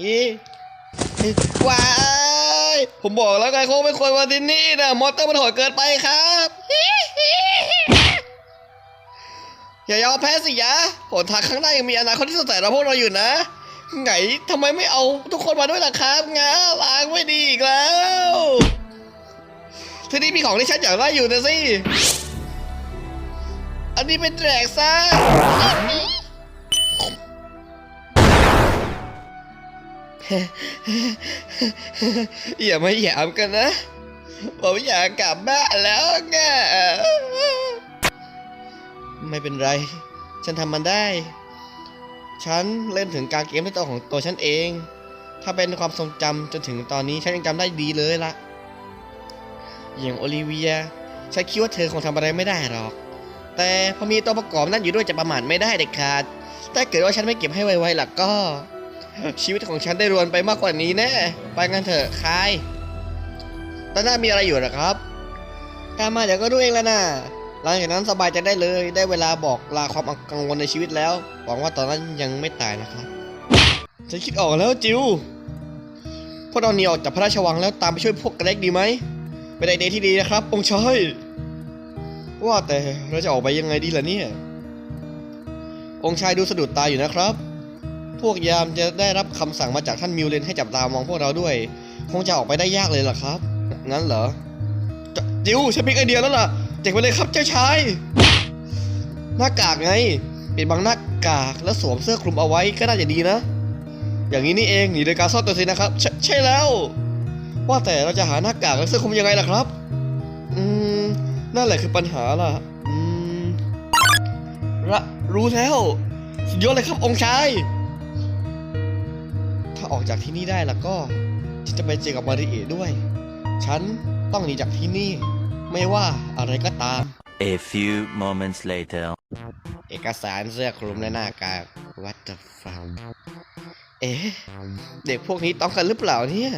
อีว้ายผมบอกแล้วไงเขาไม่ควรมาที่นี่นะมอเตอร์มันโหดเกินไปครับอย่ายอมแพ้สิยะหนทางข้างหน้ายังมีอนาคตที่สดใสรอพวกเราอยู่นะ ไงทำไมไม่เอาทุกคนมาด้วยล่ะครับงาล้างไม่ดีอีกแล้วที่นี้มีของที่ฉันอยากได้อยู่นะสิ อันนี้เป็นแดกซะ อย่ามาหยามกันนะผมอยากกลับบ้านแล้วไงไม่เป็นไร ฉันทำมันได้ ฉันเล่นถึงการเกมด้ตัวของตัวฉันเอง ถ้าเป็นความทรงจำจนถึงตอนนี้ฉันยังจำได้ดีเลยละอย่างโอลิเวีย ฉันคิดว่าเธอคงทำอะไรไม่ได้หรอก แต่พอมีตัวประกอบนั่นอยู่ด้วยจะประมาทไม่ได้เด็ดขาด ถ้าเกิดว่าฉันไม่เก็บให้ไวๆล่ะก็ ชีวิตของฉันได้รวนไปมากกว่านี้แน่ ไปกันเถอะคายตอนหน้ามีอะไรอยู่หรอครับ ตามมาเดี๋ยวก็รู้เองแล้วนะหลังจากนั้นสบายใจได้เลย ได้เวลาบอกลาความกังวลในชีวิตแล้ว หวังว่าตอนนั้นยังไม่ตายนะครับ ฉันคิดออกแล้วจิว พวกเราหนีออกจากพระราชวังแล้วตามไปช่วยพวกกระเล็กดีไหม เป็นไอเดียที่ดีนะครับ องค์ชายว่าแต่เราจะออกไปยังไงดีล่ะเนี่ย องค์ชายดูสะดุดตาอยู่นะครับ พวกยามจะได้รับคำสั่งมาจากท่านมิวเลนให้จับตามองพวกเราด้วย คงจะออกไปได้ยากเลยล่ะครับ งั้นเหรอจิวฉันมีไอเดียแล้วล่ะ เจ๋งไปเลยครับเจ้าชาย หน้ากากไงปิดบังหน้ากากแล้วสวมเสื้อคลุมเอาไว้ก็น่าจะดีนะ อย่างนี้นี่เองหนีโดยการซ่อนตัวสินะครับใช่ใช่แล้ว ว่าแต่เราจะหาหน้ากากและเสื้อคลุมยังไงล่ะครับ อืมนั่นแหละคือปัญหาล่ะ อืมระรู้แล้วสุดยอดเลยครับองค์ชาย ออกจากที่นี่ได้แล้วก็ฉันจะไปเจอกับมาริเอะด้วย ฉันต้องหนีจากที่นี่ ไม่ว่าอะไรก็ตาม A few moments later. เอกสารเสื้อคลุมและหน้ากาก What the fuck เอ๊ะ เด็กพวกนี้ต้องกันหรือเปล่าเนี่ย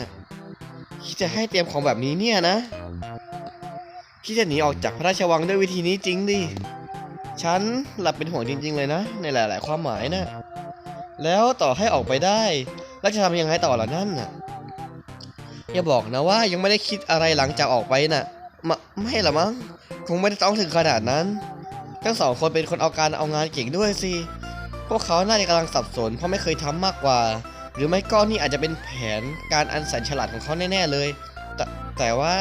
คิดจะให้เตรียมของแบบนี้เนี่ยนะคิดจะหนีออกจากพระราชวังด้วยวิธีนี้จริงดิ ฉันหลับเป็นห่วงจริง ๆ เลยนะ ในหลาย ๆ ความหมายนะ แล้วต่อให้ออกไปได้ แล้วจะทำยังไงต่อล่ะนั่นน่ะอย่าบอกนะว่ายังไม่ได้คิดอะไรหลังจากออกไปน่ะมไม่ละมั้งคงไม่ได้ต้องถึงขนาดนั้น ทั้งสองคนเป็นคนเอาการเอางานเก่งด้วยสิพวกเขาน่าจะกำลังสับสนเพราะไม่เคยทำมากกว่า หรือไม่ก็นี่อาจจะเป็นแผนการอันแสนฉลาดของเขาแน่ๆเลย แต่แต่ว่า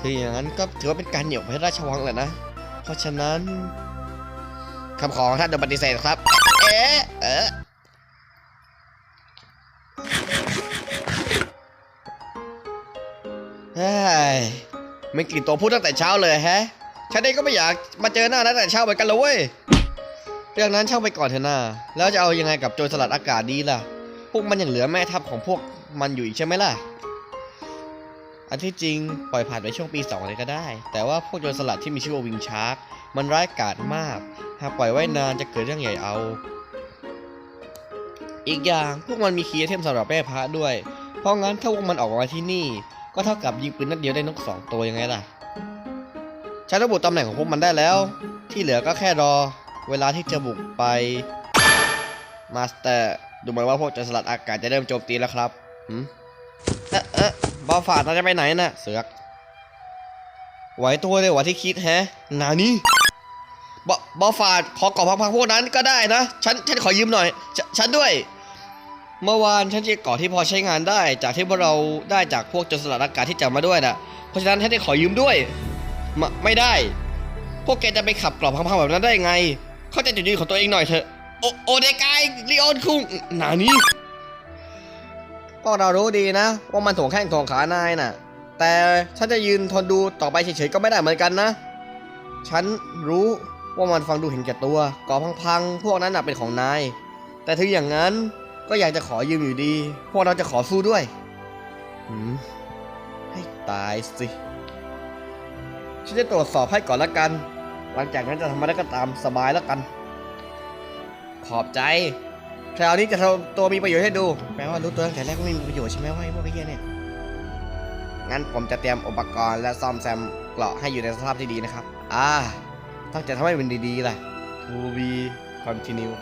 คืออย่างนั้นก็ถือว่าเป็นการเหนี่ยวพระราชวังแหละนะ เพราะฉะนั้นคำขอท่านโดนปฏิเสธครับ เอ๊ะเอ๊ะ ไม่กลิ่นตัวพูดตั้งแต่เช้าเลยแฮะ ฉันเองก็ไม่อยากมาเจอหน้าตั้งแต่เช้าเหมือนกันเลยเว้ย เรื่องนั้นช่างไปก่อนเถอะนาแล้วจะเอายังไงกับโจรสลัดอากาศดีล่ะ พวกมันยังเหลือแม่ทัพของพวกมันอยู่อีกใช่ไหมล่ะ อันที่จริงปล่อยผ่านไปช่วงปีสองเลยก็ได้ แต่ว่าพวกโจรสลัดที่มีชื่อว่าวิงชาร์กมันร้ายกาจมาก หากปล่อยไว้นานจะเกิดเรื่องใหญ่เอา อีกอย่างพวกมันมีคีย์เทมสำหรับแม่พระด้วย เพราะงั้นถ้าพวกมันออกมาที่นี่ ก็เท่ากับยิงปืนนัดเดียวได้นกสองตัวยังไงล่ะฉันระบุตำแหน่งของพวกมันได้แล้ว ที่เหลือก็แค่รอ เวลาที่จะบุกไปมาสเตอร์ดูเหมือนว่าพวกจรสลัดอากาศจะเริ่มโจมตีแล้วครับหืมเอ๊ะเอ๊ะบอลฝาดเราจะไปไหนน่ะเสือกไหวตัวเลยกว่าที่คิดแฮะนานี่บอบอลฝาดขอกรอบพังๆพวกนั้นก็ได้นะ ฉัน ฉันขอยืมหน่อยฉฉันด้วย เมื่อวานฉันจะก่อที่พอใช้งานได้ จากที่พวกเราได้จากพวกจรสลัดอากาศที่จับมาด้วยนะเพราะฉะนั้นฉันได้ขอยืมด้วยมไม่ได้ พวกแกจะไปขับกรอบพังๆแบบนั้นได้ไง เข้าใจจุดยืนของตัวเองหน่อยเถอะโอโอเดกายลีออนคุงหนานี้พวกเรารู้ดีนะ ว่ามันถ่วงแข้งถ่วงขานายน่ะ แต่ฉันจะยืนทนดูต่อไปเฉยๆก็ไม่ได้เหมือนกันนะ ฉันรู้ว่ามันฟังดูเห็นแก่ตัวกรอบพังๆ พวกนั้นน่ะเป็นของนาย แต่ถึงอย่างนั้น ก็อยากจะขอยืมอยู่ดี พวกเราจะขอสู้ด้วยหืมให้ตายสิฉันจะตรวจสอบให้ก่อนละกัน หลังจากนั้นจะทำอะไรก็ตามสบายแล้วกัน ขอบใจคราวนี้จะทำตัวมีประโยชน์ให้ดูแปลว่ารู้ตัวตั้งแต่แรกว่าไม่มีประโยชน์ใช่ไหมว่าไอ้พวกไอ้เหี้ยเนี่ย งั้นผมจะเตรียมอุปกรณ์และซ่อมแซมเกราะให้อยู่ในสภาพที่ดีนะครับ อ่าต้องจะทำให้มันดีๆล่ะ to be continue